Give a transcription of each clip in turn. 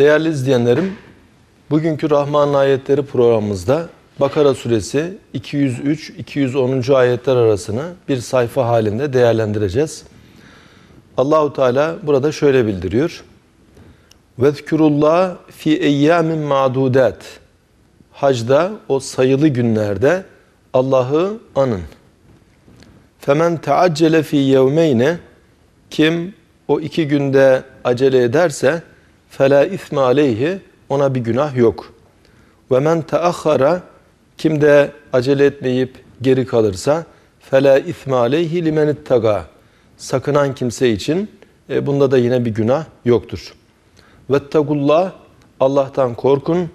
Değerli izleyenlerim, bugünkü Rahman ayetleri programımızda Bakara suresi 203-210. ayetler arasını bir sayfa halinde değerlendireceğiz. Allahu Teala burada şöyle bildiriyor. Vezkurullah fi eyyamin ma'dudat. Hacda o sayılı günlerde Allah'ı anın. Femen teaccele fi yevmeyne kim o iki günde acele ederse fela isme aleyhi ona bir günah yok. Ve men teahhara kim de acele etmeyip geri kalırsa fela isme aleyhi limen ittaga sakınan kimse için e, bunda da yine bir günah yoktur. Vettegullah Allah'tan korkun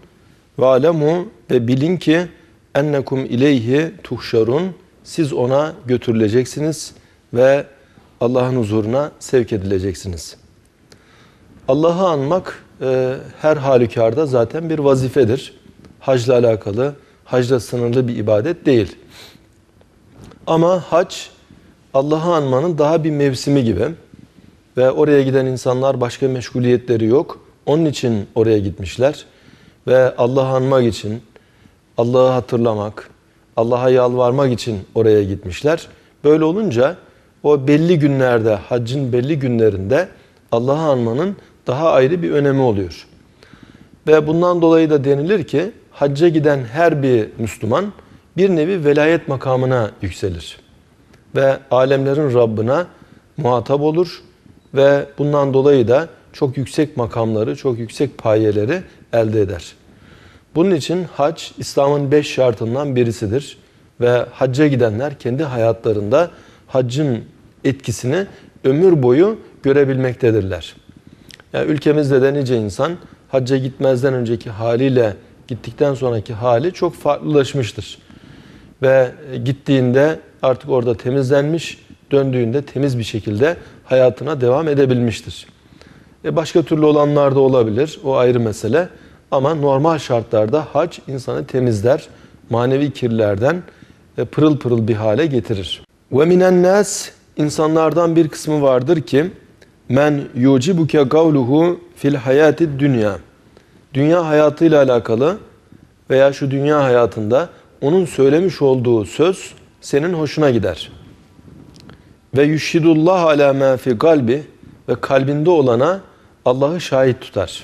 ve alemu ve bilin ki ennekum ileyhi tuhşarun siz ona götürüleceksiniz ve Allah'ın huzuruna sevk edileceksiniz. Allah'ı anmak e, her halükarda zaten bir vazifedir. Hacla alakalı, hacla sınırlı bir ibadet değil. Ama hac Allah'ı anmanın daha bir mevsimi gibi ve oraya giden insanlar başka meşguliyetleri yok. Onun için oraya gitmişler ve Allah'ı anmak için, Allah'ı hatırlamak, Allah'a yalvarmak için oraya gitmişler. Böyle olunca o belli günlerde, haccın belli günlerinde Allah'ı anmanın daha ayrı bir önemi oluyor. Ve bundan dolayı da denilir ki hacca giden her bir Müslüman bir nevi velayet makamına yükselir. Ve alemlerin Rabbına muhatap olur ve bundan dolayı da çok yüksek makamları, çok yüksek payeleri elde eder. Bunun için hac İslam'ın beş şartından birisidir. Ve hacca gidenler kendi hayatlarında haccın etkisini ömür boyu görebilmektedirler. Yani ülkemizde de nice insan hacca gitmezden önceki haliyle gittikten sonraki hali çok farklılaşmıştır. Ve gittiğinde artık orada temizlenmiş, döndüğünde temiz bir şekilde hayatına devam edebilmiştir. E başka türlü olanlar da olabilir, o ayrı mesele. Ama normal şartlarda hac insanı temizler, manevi kirlerden ve pırıl pırıl bir hale getirir. Ve minen insanlardan bir kısmı vardır ki men yucibuke kavluhu fil hayati dünya. Dünya hayatıyla alakalı veya şu dünya hayatında onun söylemiş olduğu söz senin hoşuna gider. Ve yüşhidullah ala ma fi kalbi ve kalbinde olana Allah'ı şahit tutar.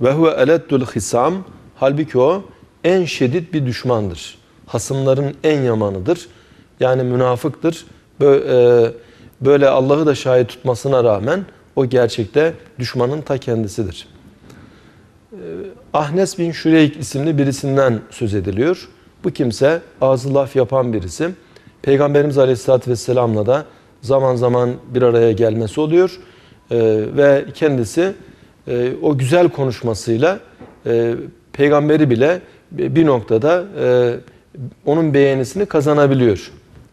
Ve huve eleddül hisam halbuki o en şiddet bir düşmandır. Hasımların en yamanıdır. Yani münafıktır. Böyle Allah'ı da şahit tutmasına rağmen o gerçekte düşmanın ta kendisidir. Ahnes bin Şureyk isimli birisinden söz ediliyor. Bu kimse ağzı laf yapan birisi. Peygamberimiz Aleyhisselatü Vesselam'la da zaman zaman bir araya gelmesi oluyor. Ve kendisi o güzel konuşmasıyla peygamberi bile bir noktada onun beğenisini kazanabiliyor.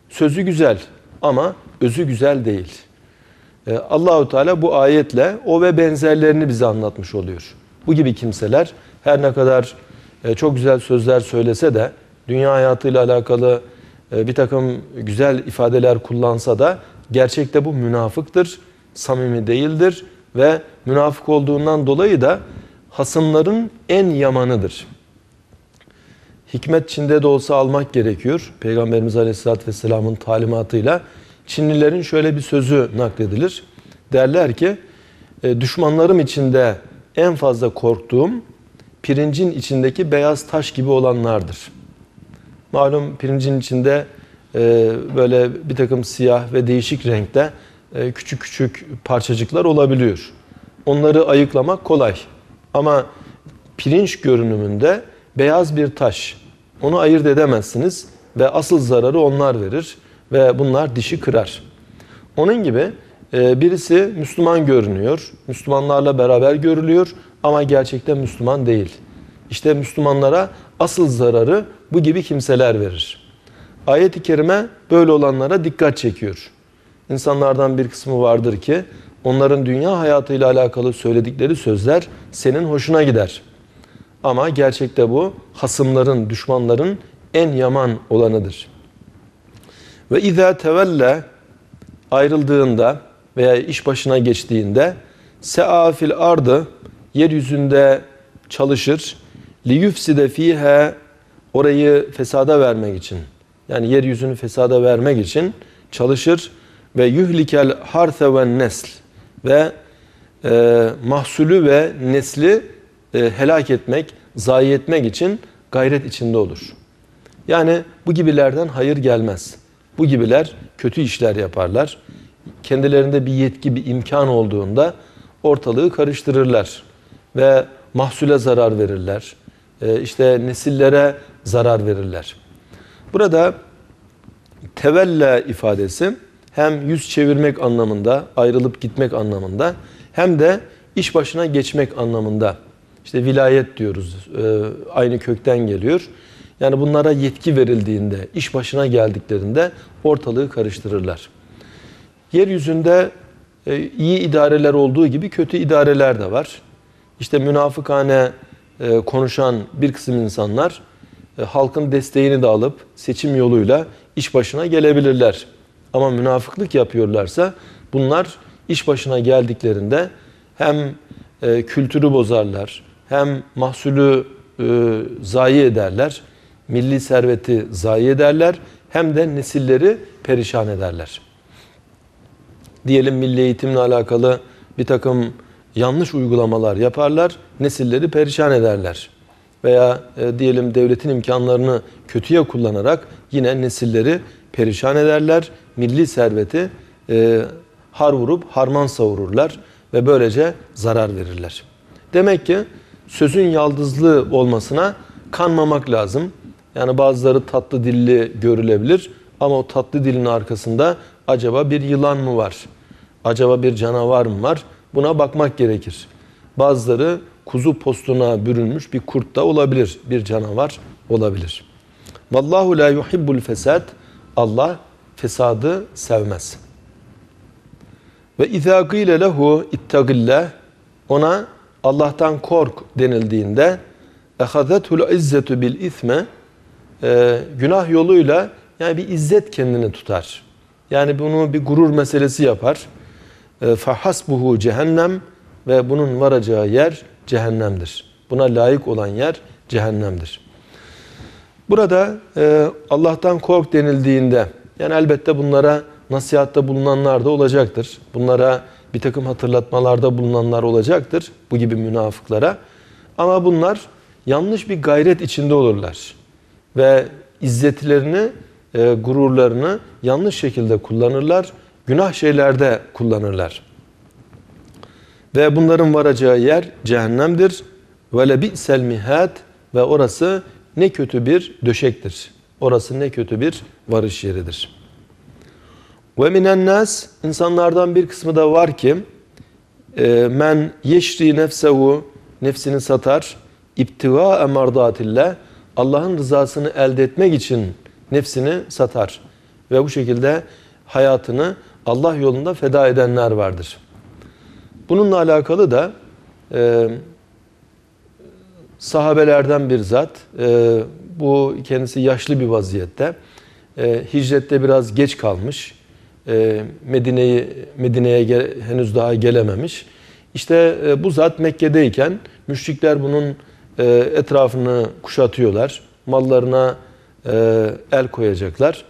Sözü güzel ama özü güzel değil. Allahu Teala bu ayetle o ve benzerlerini bize anlatmış oluyor. Bu gibi kimseler her ne kadar çok güzel sözler söylese de dünya hayatıyla alakalı bir takım güzel ifadeler kullansa da gerçekte bu münafıktır, samimi değildir ve münafık olduğundan dolayı da hasımların en yamanıdır. Hikmet Çin'de de olsa almak gerekiyor. Peygamberimiz Aleyhisselatü Vesselam'ın talimatıyla. Çinlilerin şöyle bir sözü nakledilir. Derler ki, düşmanlarım içinde en fazla korktuğum pirincin içindeki beyaz taş gibi olanlardır. Malum pirincin içinde böyle bir takım siyah ve değişik renkte küçük küçük parçacıklar olabiliyor. Onları ayıklamak kolay. Ama pirinç görünümünde beyaz bir taş. Onu ayırt edemezsiniz ve asıl zararı onlar verir ve bunlar dişi kırar. Onun gibi birisi Müslüman görünüyor, Müslümanlarla beraber görülüyor ama gerçekten Müslüman değil. İşte Müslümanlara asıl zararı bu gibi kimseler verir. Ayet-i Kerime böyle olanlara dikkat çekiyor. İnsanlardan bir kısmı vardır ki onların dünya hayatıyla alakalı söyledikleri sözler senin hoşuna gider. Ama gerçekte bu hasımların, düşmanların en yaman olanıdır. Ve izâ tevelle ayrıldığında veya iş başına geçtiğinde seafil ardı yeryüzünde çalışır. Li yufside fiha orayı fesada vermek için. Yani yeryüzünü fesada vermek için çalışır ve yuhlikel harse ve nesl ve e, mahsulü ve nesli e, helak etmek, zayi etmek için gayret içinde olur. Yani bu gibilerden hayır gelmez.'' Bu gibiler kötü işler yaparlar. Kendilerinde bir yetki, bir imkan olduğunda ortalığı karıştırırlar ve mahsule zarar verirler. E, işte nesillere zarar verirler. Burada tevella ifadesi hem yüz çevirmek anlamında, ayrılıp gitmek anlamında hem de iş başına geçmek anlamında. İşte vilayet diyoruz, e, aynı kökten geliyor. Yani bunlara yetki verildiğinde, iş başına geldiklerinde ortalığı karıştırırlar. Yeryüzünde e, iyi idareler olduğu gibi kötü idareler de var. İşte münafıkane e, konuşan bir kısım insanlar halkın desteğini de alıp seçim yoluyla iş başına gelebilirler. Ama münafıklık yapıyorlarsa bunlar iş başına geldiklerinde hem kültürü bozarlar, hem mahsulü zayi ederler, milli serveti zayi ederler hem de nesilleri perişan ederler. Diyelim milli eğitimle alakalı bir takım yanlış uygulamalar yaparlar, nesilleri perişan ederler. Veya e, diyelim devletin imkanlarını kötüye kullanarak yine nesilleri perişan ederler. Milli serveti e, har vurup harman savururlar ve böylece zarar verirler. Demek ki sözün yaldızlı olmasına kanmamak lazım. Yani bazıları tatlı dilli görülebilir ama o tatlı dilin arkasında acaba bir yılan mı var? Acaba bir canavar mı var? Buna bakmak gerekir. Bazıları kuzu postuna bürünmüş bir kurt da olabilir, bir canavar olabilir. Vallahu la yuhibbul fesad. Allah fesadı sevmez. Ve izâ gîle lehu ittagillah ona Allah'tan kork denildiğinde ehazetul izzetu bil isme e, günah yoluyla yani bir izzet kendini tutar. Yani bunu bir gurur meselesi yapar. E, Fahasbuhu cehennem ve bunun varacağı yer cehennemdir. Buna layık olan yer cehennemdir. Burada e, Allah'tan kork denildiğinde yani elbette bunlara nasihatta bulunanlar da olacaktır. Bunlara bir takım hatırlatmalarda bulunanlar olacaktır bu gibi münafıklara. Ama bunlar yanlış bir gayret içinde olurlar ve izzetlerini, e, gururlarını yanlış şekilde kullanırlar. Günah şeylerde kullanırlar. Ve bunların varacağı yer cehennemdir. Ve lebi'sel mihad ve orası ne kötü bir döşektir. Orası ne kötü bir varış yeridir. Ve minen nas insanlardan bir kısmı da var ki e, men yeşri nefsehu nefsini satar iptiva emardatillah Allah'ın rızasını elde etmek için nefsini satar. Ve bu şekilde hayatını Allah yolunda feda edenler vardır. Bununla alakalı da e, sahabelerden bir zat, e, bu kendisi yaşlı bir vaziyette, e, hicrette biraz geç kalmış, e, Medine'yi Medine'ye henüz daha gelememiş. İşte e, bu zat Mekke'deyken müşrikler bunun e, etrafını kuşatıyorlar. Mallarına e, el koyacaklar.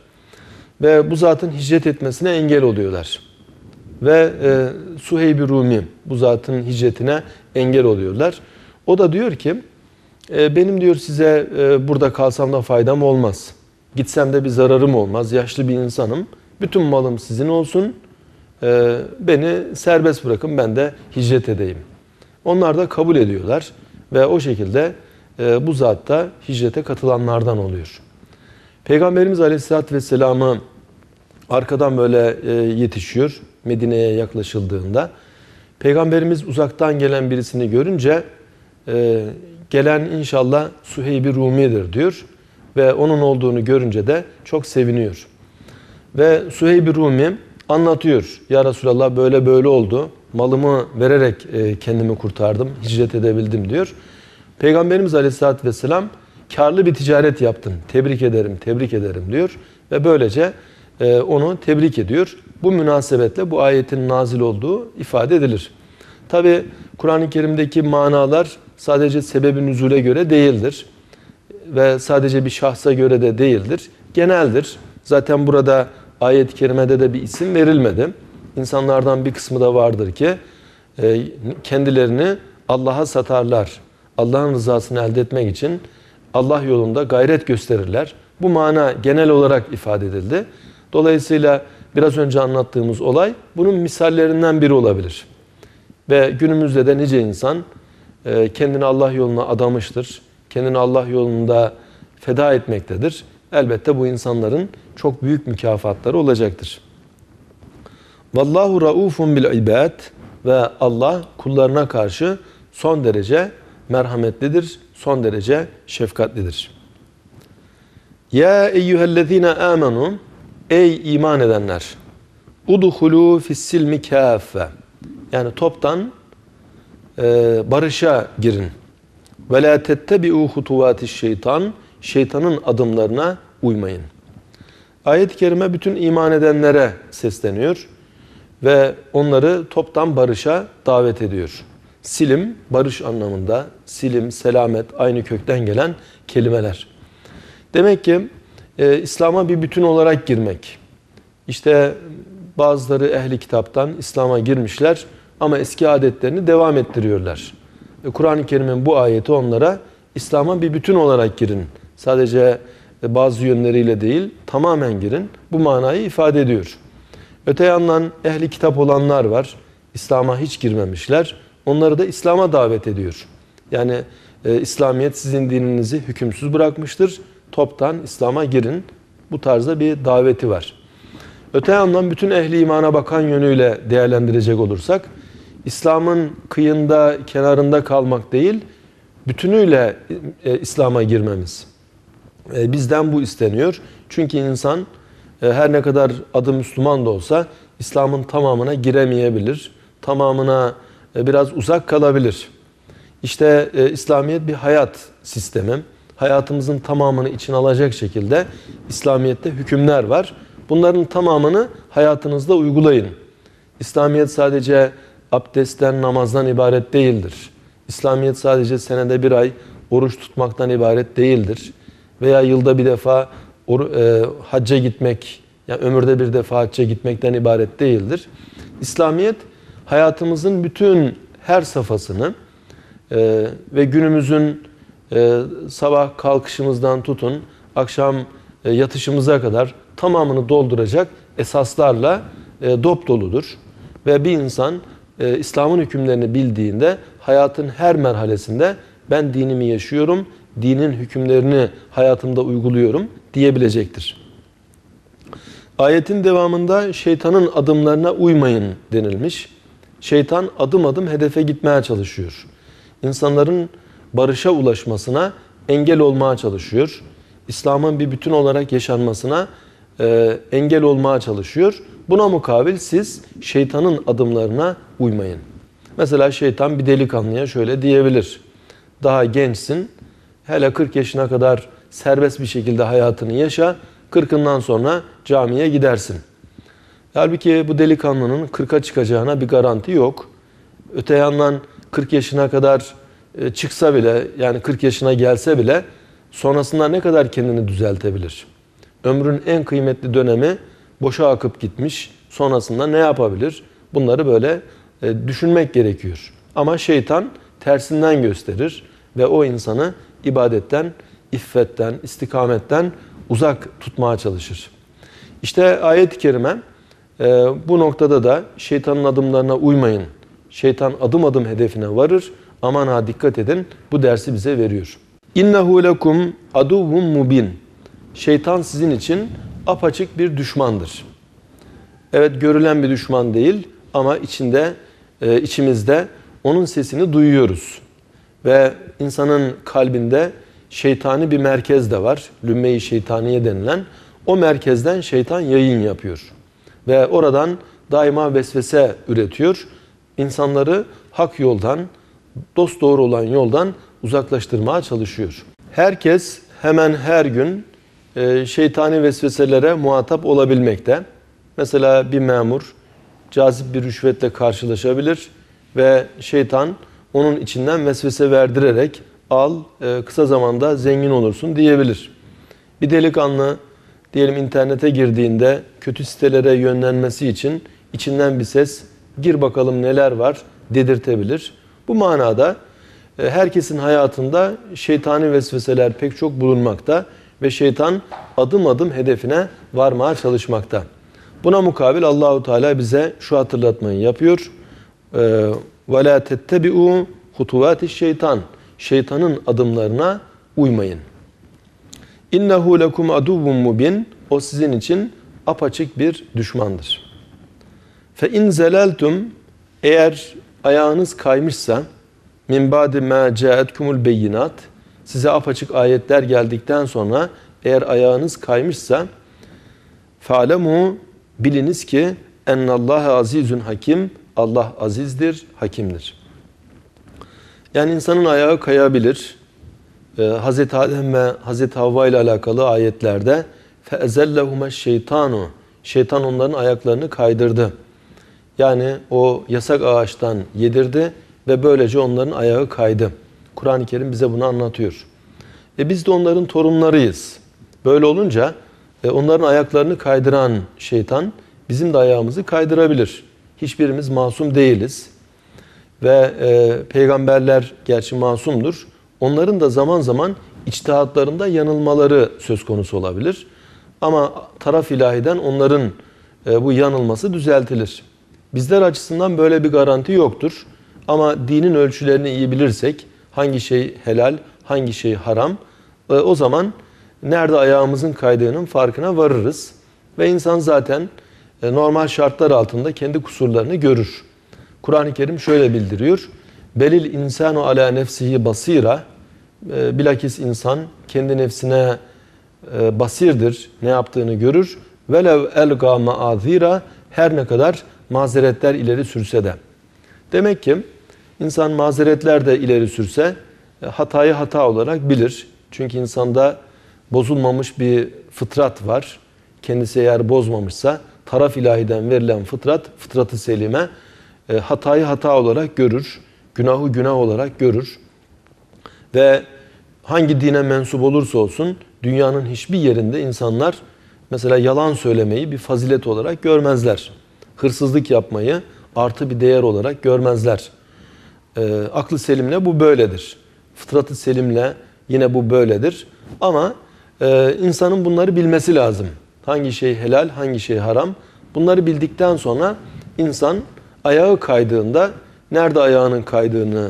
Ve bu zatın hicret etmesine engel oluyorlar. Ve e, Suheyb-i Rumi bu zatın hicretine engel oluyorlar. O da diyor ki e, benim diyor size e, burada kalsam da faydam olmaz. Gitsem de bir zararım olmaz. Yaşlı bir insanım. Bütün malım sizin olsun. E, beni serbest bırakın ben de hicret edeyim. Onlar da kabul ediyorlar. Ve o şekilde e, bu zat da hicrete katılanlardan oluyor. Peygamberimiz Aleyhisselatü Vesselam'ı arkadan böyle e, yetişiyor Medine'ye yaklaşıldığında. Peygamberimiz uzaktan gelen birisini görünce e, gelen inşallah Suheyb-i Rumi'dir diyor. Ve onun olduğunu görünce de çok seviniyor. Ve Suheyb-i Rumi anlatıyor. Ya Resulallah böyle böyle oldu malımı vererek e, kendimi kurtardım, hicret edebildim diyor. Peygamberimiz Aleyhisselatü Vesselam karlı bir ticaret yaptın, tebrik ederim, tebrik ederim diyor. Ve böylece e, onu tebrik ediyor. Bu münasebetle bu ayetin nazil olduğu ifade edilir. Tabi Kur'an-ı Kerim'deki manalar sadece sebebi nüzule göre değildir. Ve sadece bir şahsa göre de değildir. Geneldir. Zaten burada ayet-i kerimede de bir isim verilmedi. İnsanlardan bir kısmı da vardır ki e, kendilerini Allah'a satarlar. Allah'ın rızasını elde etmek için Allah yolunda gayret gösterirler. Bu mana genel olarak ifade edildi. Dolayısıyla biraz önce anlattığımız olay bunun misallerinden biri olabilir. Ve günümüzde de nice insan e, kendini Allah yoluna adamıştır. Kendini Allah yolunda feda etmektedir. Elbette bu insanların çok büyük mükafatları olacaktır. Vallahu raufun bil ibad ve Allah kullarına karşı son derece merhametlidir, son derece şefkatlidir. Ya eyyühellezine amenu ey iman edenler udhulu fissilmi kaffe yani toptan e, barışa girin. Ve la tettebi'u hutuvatiş şeytan şeytanın adımlarına uymayın. Ayet-i kerime bütün iman edenlere sesleniyor ve onları toptan barışa davet ediyor. Silim barış anlamında, silim, selamet aynı kökten gelen kelimeler. Demek ki e, İslam'a bir bütün olarak girmek. İşte bazıları ehli kitaptan İslam'a girmişler ama eski adetlerini devam ettiriyorlar. E, Kur'an-ı Kerim'in bu ayeti onlara İslam'a bir bütün olarak girin. Sadece e, bazı yönleriyle değil, tamamen girin. Bu manayı ifade ediyor. Öte yandan ehli kitap olanlar var. İslam'a hiç girmemişler. Onları da İslam'a davet ediyor. Yani e, İslamiyet sizin dininizi hükümsüz bırakmıştır. Toptan İslam'a girin. Bu tarzda bir daveti var. Öte yandan bütün ehli imana bakan yönüyle değerlendirecek olursak, İslam'ın kıyında, kenarında kalmak değil, bütünüyle e, İslam'a girmemiz. E, bizden bu isteniyor. Çünkü insan her ne kadar adı Müslüman da olsa İslam'ın tamamına giremeyebilir. Tamamına e, biraz uzak kalabilir. İşte e, İslamiyet bir hayat sistemi. Hayatımızın tamamını içine alacak şekilde İslamiyet'te hükümler var. Bunların tamamını hayatınızda uygulayın. İslamiyet sadece abdestten, namazdan ibaret değildir. İslamiyet sadece senede bir ay oruç tutmaktan ibaret değildir. Veya yılda bir defa e, hacca gitmek, yani ömürde bir defa hacca gitmekten ibaret değildir. İslamiyet hayatımızın bütün her safhasını e, ve günümüzün e, sabah kalkışımızdan tutun akşam yatışımıza kadar tamamını dolduracak esaslarla e, dop doludur. Ve bir insan İslam'ın hükümlerini bildiğinde hayatın her merhalesinde ben dinimi yaşıyorum, dinin hükümlerini hayatımda uyguluyorum diyebilecektir. Ayetin devamında şeytanın adımlarına uymayın denilmiş. Şeytan adım adım hedefe gitmeye çalışıyor. İnsanların barışa ulaşmasına engel olmaya çalışıyor. İslam'ın bir bütün olarak yaşanmasına e, engel olmaya çalışıyor. Buna mukabil siz şeytanın adımlarına uymayın. Mesela şeytan bir delikanlıya şöyle diyebilir. Daha gençsin, hele 40 yaşına kadar serbest bir şekilde hayatını yaşa, 40'ından sonra camiye gidersin. Halbuki bu delikanlının 40'a çıkacağına bir garanti yok. Öte yandan 40 yaşına kadar e, çıksa bile yani 40 yaşına gelse bile sonrasında ne kadar kendini düzeltebilir? Ömrün en kıymetli dönemi boşa akıp gitmiş. Sonrasında ne yapabilir? Bunları böyle e, düşünmek gerekiyor. Ama şeytan tersinden gösterir ve o insanı ibadetten, iffetten, istikametten uzak tutmaya çalışır. İşte ayet-i kerime e, bu noktada da şeytanın adımlarına uymayın. Şeytan adım adım hedefine varır. Aman ha dikkat edin. Bu dersi bize veriyor. İnnehu lekum aduvun mubin. Şeytan sizin için apaçık bir düşmandır. Evet görülen bir düşman değil ama içinde e, içimizde onun sesini duyuyoruz. Ve insanın kalbinde şeytani bir merkez de var. Lümme-i şeytaniye denilen. O merkezden şeytan yayın yapıyor. Ve oradan daima vesvese üretiyor. İnsanları hak yoldan, dost doğru olan yoldan uzaklaştırmaya çalışıyor. Herkes hemen her gün e, şeytani vesveselere muhatap olabilmekte. Mesela bir memur cazip bir rüşvetle karşılaşabilir ve şeytan onun içinden vesvese verdirerek al e, kısa zamanda zengin olursun diyebilir. Bir delikanlı diyelim internete girdiğinde kötü sitelere yönlenmesi için içinden bir ses gir bakalım neler var dedirtebilir. Bu manada e, herkesin hayatında şeytani vesveseler pek çok bulunmakta ve şeytan adım adım hedefine varmaya çalışmakta. Buna mukabil Allahu Teala bize şu hatırlatmayı yapıyor. La tettebi'u hutuvati şeytan. Şeytanın adımlarına uymayın. İnnehu lekum aduvvun mubin. O sizin için apaçık bir düşmandır. Fe in zeleltum eğer ayağınız kaymışsa min ba'di ma ca'etkumul beyinat size apaçık ayetler geldikten sonra eğer ayağınız kaymışsa falemu biliniz ki ennallaha azizun hakim Allah azizdir, hakimdir. Yani insanın ayağı kayabilir. Ee, Hz. Adem ve Hz. Havva ile alakalı ayetlerde فَاَزَلَّهُمَ şeytanu Şeytan onların ayaklarını kaydırdı. Yani o yasak ağaçtan yedirdi ve böylece onların ayağı kaydı. Kur'an-ı Kerim bize bunu anlatıyor. E biz de onların torunlarıyız. Böyle olunca e, onların ayaklarını kaydıran şeytan bizim de ayağımızı kaydırabilir. Hiçbirimiz masum değiliz. Ve e, peygamberler gerçi masumdur. Onların da zaman zaman içtihatlarında yanılmaları söz konusu olabilir. Ama taraf ilahiden onların e, bu yanılması düzeltilir. Bizler açısından böyle bir garanti yoktur. Ama dinin ölçülerini iyi bilirsek hangi şey helal, hangi şey haram e, o zaman nerede ayağımızın kaydığının farkına varırız. Ve insan zaten e, normal şartlar altında kendi kusurlarını görür. Kur'an-ı Kerim şöyle bildiriyor. Belil insanu ala nefsihi basira. E, bilakis insan kendi nefsine e, basirdir. Ne yaptığını görür. Velev elga maazira her ne kadar mazeretler ileri sürse de. Demek ki insan mazeretler de ileri sürse hatayı hata olarak bilir. Çünkü insanda bozulmamış bir fıtrat var. Kendisi eğer bozmamışsa taraf ilahiden verilen fıtrat, fıtratı selime e, hatayı hata olarak görür. Günahı günah olarak görür. Ve hangi dine mensup olursa olsun dünyanın hiçbir yerinde insanlar mesela yalan söylemeyi bir fazilet olarak görmezler. Hırsızlık yapmayı artı bir değer olarak görmezler. E, aklı selimle bu böyledir. Fıtratı selimle yine bu böyledir. Ama e, insanın bunları bilmesi lazım. Hangi şey helal, hangi şey haram. Bunları bildikten sonra insan ayağı kaydığında nerede ayağının kaydığını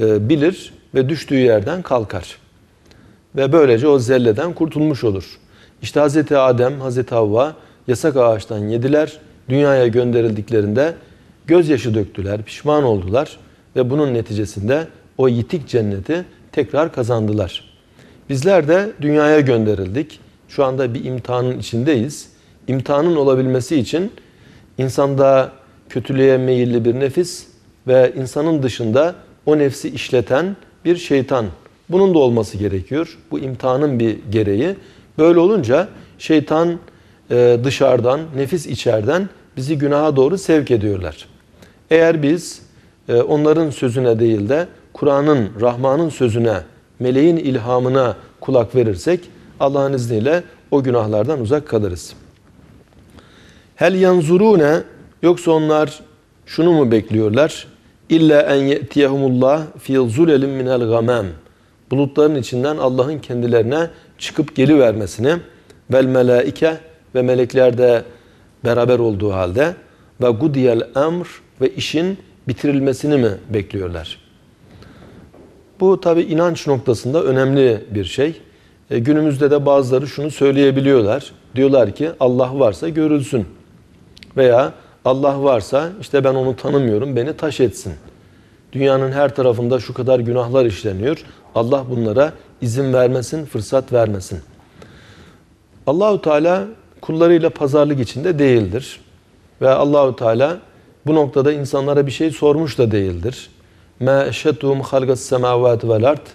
e, bilir ve düştüğü yerden kalkar. Ve böylece o zelleden kurtulmuş olur. İşte Hz. Adem, Hz. Havva yasak ağaçtan yediler. Dünyaya gönderildiklerinde gözyaşı döktüler, pişman oldular ve bunun neticesinde o yitik cenneti tekrar kazandılar. Bizler de dünyaya gönderildik. Şu anda bir imtihanın içindeyiz. İmtihanın olabilmesi için insanda kötülüğe meyilli bir nefis ve insanın dışında o nefsi işleten bir şeytan. Bunun da olması gerekiyor. Bu imtihanın bir gereği. Böyle olunca şeytan e, dışarıdan, nefis içeriden bizi günaha doğru sevk ediyorlar. Eğer biz e, onların sözüne değil de Kur'an'ın, Rahman'ın sözüne, meleğin ilhamına kulak verirsek Allah'ın izniyle o günahlardan uzak kalırız. Hel yanzurune yoksa onlar şunu mu bekliyorlar? İlla en ye'tiyehumullah fi zulelin minel gamam. Bulutların içinden Allah'ın kendilerine çıkıp gelivermesini vel melaike ve melekler de beraber olduğu halde ve gudiyel emr ve işin bitirilmesini mi bekliyorlar? Bu tabi inanç noktasında önemli bir şey. E, günümüzde de bazıları şunu söyleyebiliyorlar. Diyorlar ki Allah varsa görülsün. Veya Allah varsa işte ben onu tanımıyorum beni taş etsin. Dünyanın her tarafında şu kadar günahlar işleniyor. Allah bunlara izin vermesin, fırsat vermesin. Allahu Teala kullarıyla pazarlık içinde değildir. Ve Allahu Teala bu noktada insanlara bir şey sormuş da değildir. Ma eşhetuhum halgas semavati vel ard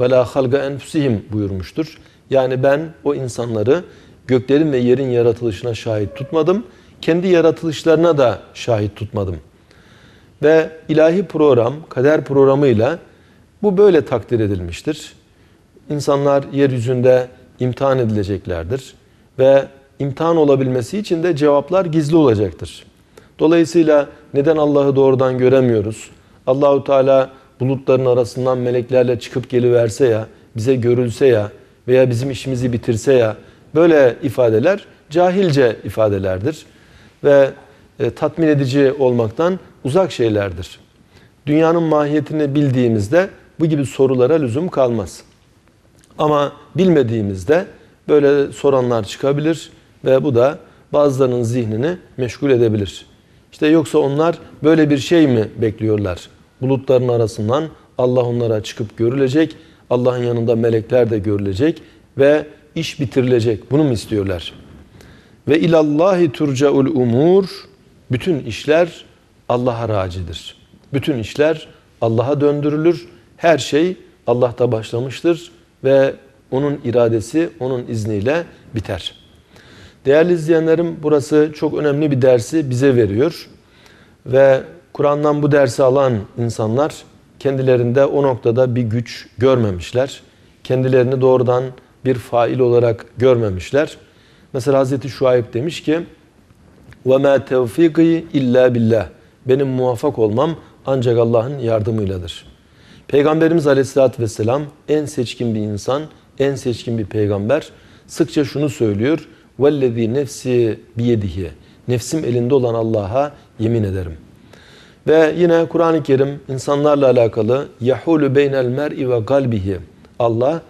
ve la halga enfusihim buyurmuştur. Yani ben o insanları göklerin ve yerin yaratılışına şahit tutmadım. Kendi yaratılışlarına da şahit tutmadım. Ve ilahi program, kader programıyla bu böyle takdir edilmiştir. İnsanlar yeryüzünde imtihan edileceklerdir ve imtihan olabilmesi için de cevaplar gizli olacaktır. Dolayısıyla neden Allah'ı doğrudan göremiyoruz? Allahu Teala bulutların arasından meleklerle çıkıp geliverse ya, bize görülse ya veya bizim işimizi bitirse ya böyle ifadeler cahilce ifadelerdir ve e, tatmin edici olmaktan uzak şeylerdir. Dünyanın mahiyetini bildiğimizde bu gibi sorulara lüzum kalmaz. Ama bilmediğimizde böyle soranlar çıkabilir ve bu da bazılarının zihnini meşgul edebilir. İşte yoksa onlar böyle bir şey mi bekliyorlar? Bulutların arasından Allah onlara çıkıp görülecek, Allah'ın yanında melekler de görülecek ve iş bitirilecek. Bunu mu istiyorlar? Ve ilallahi turcaul umur bütün işler Allah'a racidir. Bütün işler Allah'a döndürülür. Her şey Allah'ta başlamıştır ve onun iradesi, onun izniyle biter. Değerli izleyenlerim burası çok önemli bir dersi bize veriyor. Ve Kur'an'dan bu dersi alan insanlar kendilerinde o noktada bir güç görmemişler. Kendilerini doğrudan bir fail olarak görmemişler. Mesela Hazreti Şuayb demiş ki وَمَا تَوْفِقِي illa billah. Benim muvaffak olmam ancak Allah'ın yardımıyladır. Peygamberimiz Aleyhisselatü Vesselam en seçkin bir insan, en seçkin bir peygamber. Sıkça şunu söylüyor. وَالَّذ۪ي nefsi biyedihi. Nefsim elinde olan Allah'a yemin ederim. Ve yine Kur'an-ı Kerim insanlarla alakalı yahulu beynel mer'i ve kalbihi. Allah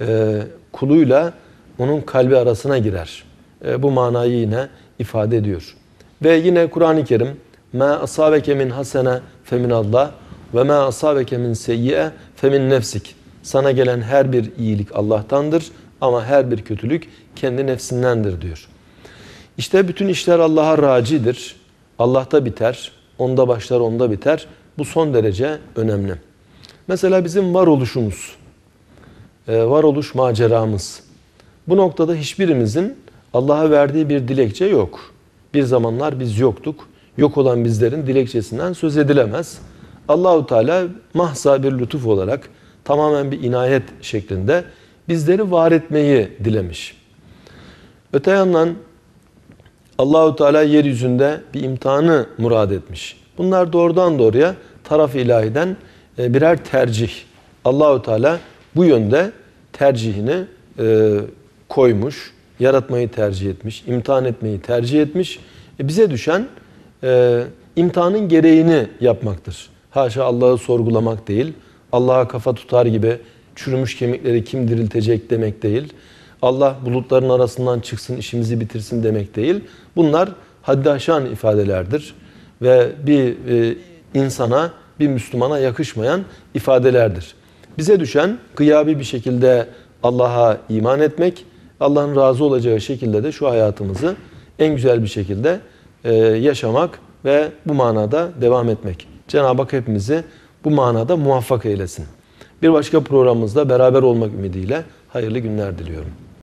e, kuluyla onun kalbi arasına girer. E, bu manayı yine ifade ediyor. Ve yine Kur'an-ı Kerim asabeke min hasene femin Allah ve ma asabeke min seyyi'e femin nefsik. Sana gelen her bir iyilik Allah'tandır ama her bir kötülük kendi nefsindendir diyor. İşte bütün işler Allah'a racidir. Allah'ta biter. Onda başlar, onda biter. Bu son derece önemli. Mesela bizim varoluşumuz, e, varoluş maceramız. Bu noktada hiçbirimizin Allah'a verdiği bir dilekçe yok. Bir zamanlar biz yoktuk. Yok olan bizlerin dilekçesinden söz edilemez. Allahu Teala mahza bir lütuf olarak tamamen bir inayet şeklinde bizleri var etmeyi dilemiş. Öte yandan Allahu Teala yeryüzünde bir imtihanı murad etmiş. Bunlar doğrudan doğruya taraf ilahiden e, birer tercih. Allahu Teala bu yönde tercihini e, koymuş, yaratmayı tercih etmiş, imtihan etmeyi tercih etmiş. E bize düşen e, imtihanın gereğini yapmaktır. Haşa Allah'ı sorgulamak değil, Allah'a kafa tutar gibi çürümüş kemikleri kim diriltecek demek değil. Allah bulutların arasından çıksın, işimizi bitirsin demek değil. Bunlar haddi aşan ifadelerdir ve bir e, insana, bir Müslümana yakışmayan ifadelerdir. Bize düşen gıyabi bir şekilde Allah'a iman etmek, Allah'ın razı olacağı şekilde de şu hayatımızı en güzel bir şekilde e, yaşamak ve bu manada devam etmek. Cenab-ı Hak hepimizi bu manada muvaffak eylesin. Bir başka programımızda beraber olmak ümidiyle hayırlı günler diliyorum.